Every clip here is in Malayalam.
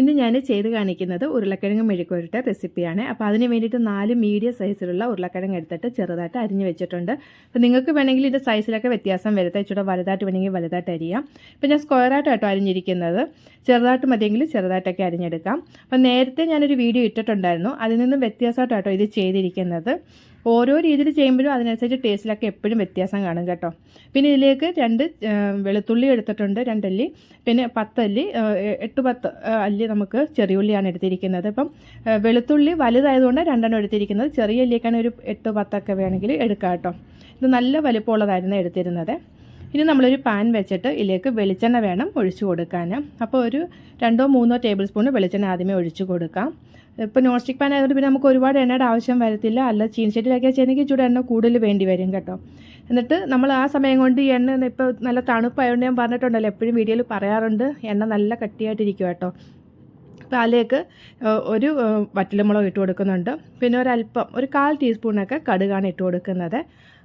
ഇന്ന് ഞാൻ ചെയ്ത് കാണിക്കുന്നത് ഉരുളക്കിഴങ്ങ് മെഴുക്കുവരട്ട റെസിപ്പിയാണ്. അപ്പോൾ അതിന് വേണ്ടിയിട്ട് നാല് മീഡിയം സൈസിലുള്ള ഉരുളക്കിഴങ്ങ് എടുത്തിട്ട് ചെറുതായിട്ട് അരിഞ്ഞ് വെച്ചിട്ടുണ്ട്. അപ്പോൾ നിങ്ങൾക്ക് വേണമെങ്കിൽ ഇതിന്റെ സൈസിലൊക്കെ വ്യത്യാസം വരുത്താം ഇച്ചിരി വലുതായിട്ട് വേണമെങ്കിൽ വലുതായിട്ട് അരിയാം. ഇപ്പോൾ ഞാൻ സ്ക്വയറായിട്ട് കേട്ടോ അരിഞ്ഞിരിക്കുന്നത്. ചെറുതായിട്ട് മതിയെങ്കിൽ ചെറുതായിട്ടൊക്കെ അരിഞ്ഞെടുക്കാം. അപ്പോൾ നേരത്തെ ഞാനൊരു വീഡിയോ ഇട്ടിട്ടുണ്ടായിരുന്നു. അതിൽ നിന്നും വ്യത്യാസമായിട്ടോ ഇത് ചെയ്തിരിക്കുന്നത്. ഓരോ രീതിയിൽ ചെയ്യുമ്പോഴും അതിനനുസരിച്ച് ടേസ്റ്റിലൊക്കെ എപ്പോഴും വ്യത്യാസം കാണും കേട്ടോ. പിന്നെ ഇതിലേക്ക് രണ്ട് വെളുത്തുള്ളി എടുത്തിട്ടുണ്ട് രണ്ടല്ലി. പിന്നെ പത്തല്ലി എട്ട് പത്ത് അല്ലി നമുക്ക് ചെറിയ ഉള്ളിയാണ് എടുത്തിരിക്കുന്നത്. അപ്പം വെളുത്തുള്ളി വലുതായതുകൊണ്ട് രണ്ടെണ്ണം എടുത്തിരിക്കുന്നത്. ചെറിയ അല്ലിയൊക്കെയാണ് ഒരു എട്ട് പത്തൊക്കെ വേണമെങ്കിൽ എടുക്കാം കേട്ടോ. ഇത് നല്ല വലിപ്പമുള്ളതായിരുന്നു എടുത്തിരുന്നത്. ഇനി നമ്മളൊരു പാൻ വെച്ചിട്ട് ഇതിലേക്ക് വെളിച്ചെണ്ണ വേണം ഒഴിച്ചു കൊടുക്കാൻ അപ്പോൾ ഒരു രണ്ടോ മൂന്നോ ടേബിൾ സ്പൂൺ വെളിച്ചെണ്ണ ആദ്യമേ ഒഴിച്ചു കൊടുക്കാം. ഇപ്പോൾ നോൺ സ്റ്റിക്ക് പാൻ ആയതുകൊണ്ട് പിന്നെ നമുക്ക് ഒരുപാട് എണ്ണയുടെ ആവശ്യം വരത്തില്ല. അല്ല ചീനച്ചട്ടിയിലൊക്കെ ചെയ്യുന്നെങ്കിൽ ചൂട് എണ്ണ കൂടുതൽ വേണ്ടി വരും കേട്ടോ. എന്നിട്ട് നമ്മൾ ആ സമയം കൊണ്ട് ഈ എണ്ണ ഇപ്പോൾ നല്ല തണുപ്പായതുകൊണ്ട് ഞാൻ പറഞ്ഞിട്ടുണ്ടല്ലോ എപ്പോഴും വീഡിയോയിൽ പറയാറുണ്ട് എണ്ണ നല്ല കട്ടിയായിട്ടിരിക്കും കേട്ടോ. അതിലേക്ക് ഒരു വറ്റലുമുളക് ഇട്ട് കൊടുക്കുന്നുണ്ട്. പിന്നെ ഒരല്പം ഒരു കാൽ ടീസ്പൂണൊക്കെ കടുകാണ് ഇട്ട് കൊടുക്കുന്നത്.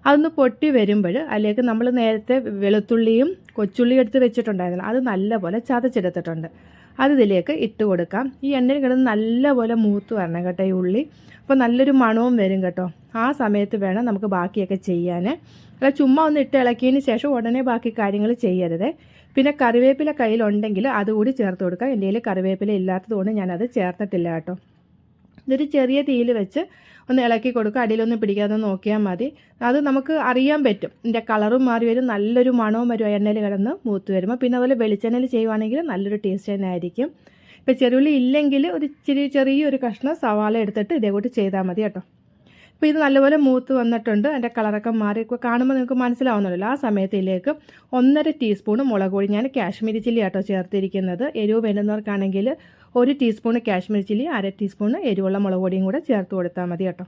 അതൊന്ന് പൊട്ടി വരുമ്പോൾ അതിലേക്ക് നമ്മൾ നേരത്തെ വെളുത്തുള്ളിയും കൊച്ചുള്ളിയും എടുത്ത് വെച്ചിട്ടുണ്ടായിരുന്നു അത് നല്ലപോലെ ചതച്ചെടുത്തിട്ടുണ്ട്. അത് ഇതിലേക്ക് ഇട്ട് കൊടുക്കാം. ഈ എണ്ണയിൽ കിടന്ന് നല്ലപോലെ മൂത്ത് വരണം കേട്ടോ ഈ ഉള്ളി. അപ്പോൾ നല്ലൊരു മണവും വരും കേട്ടോ. ആ സമയത്ത് വേണം നമുക്ക് ബാക്കിയൊക്കെ ചെയ്യാൻ. അല്ല ചുമ്മാ ഒന്ന് ഇട്ട് ഇളക്കിയതിന് ശേഷം ഉടനെ ബാക്കി കാര്യങ്ങൾ ചെയ്യരുത്. പിന്നെ കറിവേപ്പില കയ്യിലുണ്ടെങ്കിൽ അതുകൂടി ചേർത്ത് കൊടുക്കാം. എന്റെ കയ്യിൽ കറിവേപ്പില ഇല്ലാത്തതുകൊണ്ട് ഞാനത് ചേർത്തിട്ടില്ല കേട്ടോ. ഇതൊരു ചെറിയ തീയിൽ വെച്ച് ഒന്ന് ഇളക്കി കൊടുക്കുക. അടിയിലൊന്നും പിടിക്കാതെ നോക്കിയാൽ മതി. അത് നമുക്ക് അറിയാൻ പറ്റും. ഇതിന്റെ കളറും മാറി വരും. നല്ലൊരു മണവും വരും എണ്ണയിൽ കിടന്ന് മൂത്ത് വരുമ്പോൾ പിന്നെ അതുപോലെ വെളിച്ചെണ്ണയിൽ ചെയ്യുവാണെങ്കിൽ നല്ലൊരു ടേസ്റ്റ് തന്നെ ആയിരിക്കും. ഇപ്പോൾ ചെറുള്ളി ഇല്ലെങ്കിൽ ഒരു ചെറിയ ചെറിയൊരു കഷ്ണം സവാള എടുത്തിട്ട് ഇതേ കൂട്ടി ചെയ്താൽ മതി കേട്ടോ. അപ്പോൾ ഇത് നല്ലപോലെ മൂത്ത് വന്നിട്ടുണ്ട്. അതിന്റെ കളറൊക്കെ മാറി കാണുമ്പോൾ നിങ്ങൾക്ക് മനസ്സിലാവുന്നല്ലോ ആ സമയത്തിലേക്ക് ഒന്നര ടീസ്പൂൺ മുളക് പൊടി. ഞാൻ കാശ്മീരി ചില്ലി ആട്ടോ ചേർത്തിരിക്കുന്നത്. എരിവ് വേണ്ടുന്നവർക്കാണെങ്കിൽ ഒരു ടീസ്പൂൺ കാശ്മീരി ചില്ലി അര ടീസ്പൂൺ എരിവുള്ള മുളക് പൊടിയും കൂടെ ചേർത്ത് കൊടുത്താൽ മതി കേട്ടോ.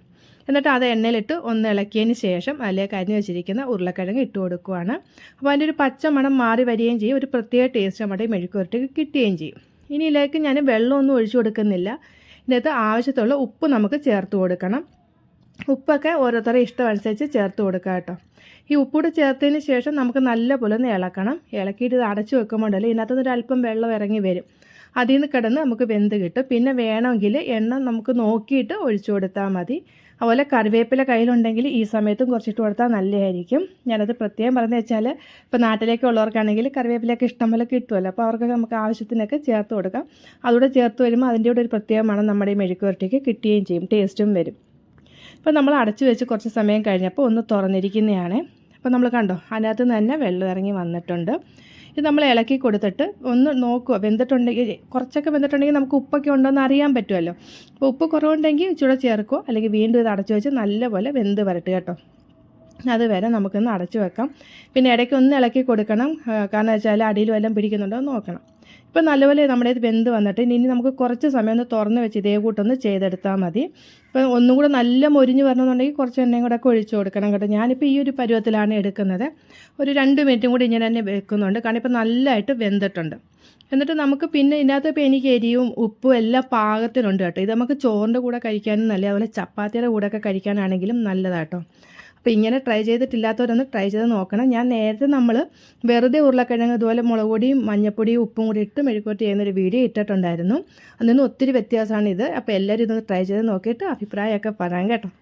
എന്നിട്ട് അത് എണ്ണയിലിട്ട് ഒന്ന് ഇളക്കിയതിന് ശേഷം അതിലേക്ക് അരിഞ്ഞ് വെച്ചിരിക്കുന്ന ഉരുളക്കിഴങ്ങ് ഇട്ട് കൊടുക്കുവാണ്. അപ്പോൾ അതിന്റെ ഒരു പച്ച മണം മാറി വരികയും ചെയ്യും. ഒരു പ്രത്യേക ടേസ്റ്റ് നമ്മുടെ മെഴുക്കുവരട്ടി കിട്ടുകയും ചെയ്യും. ഇനി ഇതിലേക്ക് ഞാൻ വെള്ളമൊന്നും ഒഴിച്ചു കൊടുക്കുന്നില്ല. ഇതിനകത്ത് ആവശ്യത്തുള്ള ഉപ്പ് നമുക്ക് ചേർത്ത് കൊടുക്കണം. ഉപ്പൊക്കെ ഓരോരുത്തരുടെ ഇഷ്ടം അനുസരിച്ച് ചേർത്ത് കൊടുക്കുക കേട്ടോ. ഈ ഉപ്പൂടെ ചേർത്തതിന് ശേഷം നമുക്ക് നല്ലപോലെ ഒന്ന് ഇളക്കണം. ഇളക്കിയിട്ട് ഇത് അടച്ചു വെക്കുമ്പോണ്ടല്ലോ ഇതിനകത്തുനിന്ന് ഒരു അല്പം വെള്ളം ഇറങ്ങി വരും. അതിൽ നിന്ന് കിടന്ന് നമുക്ക് വെന്ത് കിട്ടും. പിന്നെ വേണമെങ്കിൽ എണ്ണ നമുക്ക് നോക്കിയിട്ട് ഒഴിച്ചു കൊടുത്താൽ മതി. അതുപോലെ കറിവേപ്പില കയ്യിലുണ്ടെങ്കിൽ ഈ സമയത്തും കുറച്ചിട്ട് കൊടുത്താൽ നല്ലതായിരിക്കും. ഞാനത് പ്രത്യേകം പറഞ്ഞു വെച്ചാൽ ഇപ്പോൾ നാട്ടിലേക്ക് ഉള്ളവർക്കാണെങ്കിൽ കറിവേപ്പിലൊക്കെ ഇഷ്ടം പോലെ കിട്ടുമല്ലോ അപ്പോൾ അവർക്ക് നമുക്ക് ആവശ്യത്തിനൊക്കെ ചേർത്ത് കൊടുക്കാം. അതുകൂടെ ചേർത്ത് വരുമ്പോൾ അതിന്റെ കൂടെ ഒരു പ്രത്യേകമാണ് നമ്മുടെ ഈ മെഴുക്കുവരട്ടിക്ക് കിട്ടുകയും ചെയ്യും. ടേസ്റ്റും വരും. ഇപ്പോൾ നമ്മൾ അടച്ചു വെച്ച് കുറച്ച് സമയം കഴിഞ്ഞപ്പോൾ ഒന്ന് തുറന്നിരിക്കുന്നതാണ്. അപ്പോൾ നമ്മൾ കണ്ടോ അതിനകത്ത് നിന്ന് തന്നെ വെള്ളം ഇറങ്ങി വന്നിട്ടുണ്ട്. ഇത് നമ്മൾ ഇളക്കി കൊടുത്തിട്ട് ഒന്ന് നോക്കുക. വെന്തിട്ടുണ്ടെങ്കിൽ കുറച്ചൊക്കെ വെന്തിട്ടുണ്ടെങ്കിൽ നമുക്ക് ഉപ്പൊക്കെ ഉണ്ടോ എന്ന് അറിയാൻ പറ്റുമല്ലോ. അപ്പോൾ ഉപ്പ് കുറവുണ്ടെങ്കിൽ ഇച്ചിരി ചേർക്കുക. അല്ലെങ്കിൽ വീണ്ടും ഇത് അടച്ചു വെച്ച് നല്ലപോലെ വെന്ത് വരട്ട് കേട്ടോ. അതുവരെ നമുക്കൊന്ന് അടച്ചു വെക്കാം. പിന്നെ ഇടയ്ക്ക് ഒന്ന് ഇളക്കി കൊടുക്കണം. കാരണം വെച്ചാൽ അടിയിൽ വല്ലതും പിടിക്കുന്നുണ്ടോ നോക്കണം. ഇപ്പം നല്ലപോലെ നമ്മുടെ ഇത് വെന്ത് വന്നിട്ട് ഇനി നമുക്ക് കുറച്ച് സമയം ഒന്ന് തുറന്ന് വെച്ച് ഇതേ കൂട്ടൊന്ന് ചെയ്തെടുത്താൽ മതി. ഇപ്പം ഒന്നും കൂടെ നല്ല മൊരിഞ്ഞ് വരണമെന്നുണ്ടെങ്കിൽ കുറച്ച് എണ്ണയും കൂടെ ഒക്കെ ഒഴിച്ച് കൊടുക്കണം കേട്ടോ. ഞാനിപ്പോൾ ഈ ഒരു പരുവത്തിലാണ് എടുക്കുന്നത്. ഒരു രണ്ട് മിനിറ്റും കൂടി ഇങ്ങനെ തന്നെ വെക്കുന്നുണ്ട്. കാരണം ഇപ്പം നല്ലതായിട്ട് വെന്തിട്ടുണ്ട്. എന്നിട്ട് നമുക്ക് പിന്നെ ഇതിനകത്ത് ഇപ്പോൾ എനിക്ക് എരിയും ഉപ്പും എല്ലാം പാകത്തിനുണ്ട് കേട്ടോ. ഇത് നമുക്ക് ചോറിന്റെ കൂടെ കഴിക്കാനും നല്ല അതുപോലെ ചപ്പാത്തിയുടെ കൂടെ ഒക്കെ കഴിക്കാനാണെങ്കിലും നല്ലതാട്ടോ അപ്പോൾ ഇങ്ങനെ ട്രൈ ചെയ്തിട്ടില്ലാത്തവരൊന്ന് ട്രൈ ചെയ്ത് നോക്കണം. ഞാൻ നേരത്തെ നമ്മൾ വെറുതെ ഉരുളക്കിഴങ്ങ് ഇതുപോലെ മുളക് പൊടിയും മഞ്ഞപ്പൊടിയും ഉപ്പും കൂടി ഇട്ട് മെഴുക്കോട്ട് ചെയ്യുന്നൊരു വീഡിയോ ഇട്ടിട്ടുണ്ടായിരുന്നു. അതിൽ നിന്ന് ഒത്തിരി വ്യത്യാസമാണ് ഇത്. അപ്പോൾ എല്ലാവരും ഇതൊന്ന് ട്രൈ ചെയ്ത് നോക്കിയിട്ട് അഭിപ്രായമൊക്കെ പറയാം കേട്ടോ.